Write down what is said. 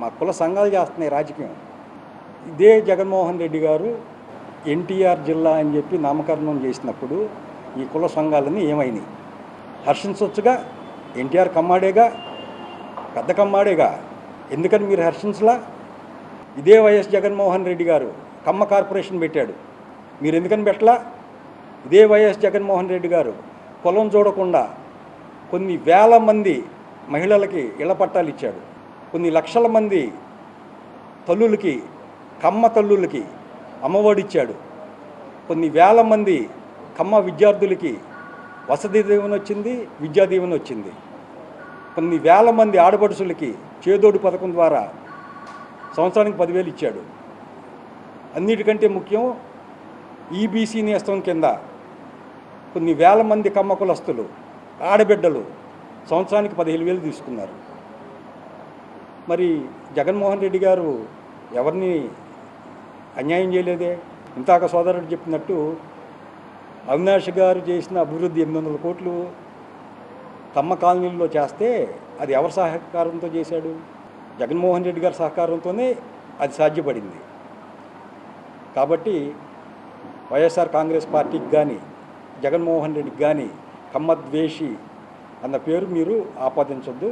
మా కుల సంఘాలు చేస్తున్నాయి రాజకీయం. ఇదే జగన్మోహన్ రెడ్డి గారు ఎన్టీఆర్ జిల్లా అని చెప్పి నామకరణం చేసినప్పుడు ఈ కుల సంఘాలన్నీ ఏమైనాయి? హర్షించవచ్చుగా ఎన్టీఆర్ కమ్మాడేగా? పెద్ద కమ్మాడేగా? ఎందుకని మీరు హర్షించలా? ఇదే వైఎస్ జగన్మోహన్ రెడ్డి గారు కమ్మ కార్పొరేషన్ పెట్టాడు. మీరు ఎందుకని పెట్టలా? ఇదే వైఎస్ జగన్మోహన్ రెడ్డి గారు కులం చూడకుండా కొన్ని వేల మంది మహిళలకి ఇళ్ళ పట్టాలు ఇచ్చాడు. కొన్ని లక్షల మంది తల్లులకి కమ్మ తల్లులకి అమ్మఒడిచ్చాడు. కొన్ని వేల మంది కమ్మ విద్యార్థులకి వసతి దీవెన వచ్చింది విద్యా దీవెన వచ్చింది. కొన్ని వేల మంది ఆడపడుసులకి చేదోడు పథకం ద్వారా సంవత్సరానికి పదివేలు ఇచ్చాడు. అన్నిటికంటే ముఖ్యం ఈబీసీ నేస్తం కింద కొన్ని వేల మంది కమ్మ కులస్తులు ఆడబిడ్డలు సంవత్సరానికి పదిహేను వేలు తీసుకున్నారు. మరి జగన్మోహన్ రెడ్డి గారు ఎవరిని అన్యాయం చేయలేదే? ఇంతాక సోదరుడు చెప్పినట్టు అవినాష్ గారు చేసిన అభివృద్ధి ఎనిమిది వందల కోట్లు తమ్మ కాలనీల్లో చేస్తే అది ఎవరి సహకారంతో చేశాడు? జగన్మోహన్ రెడ్డి గారి సహకారంతోనే అది సాధ్యపడింది. కాబట్టి వైఎస్ఆర్ కాంగ్రెస్ పార్టీకి కానీ జగన్మోహన్ రెడ్డికి కానీ కమ్మ ద్వేషి అన్న పేరు మీరు ఆపాదించొద్దు.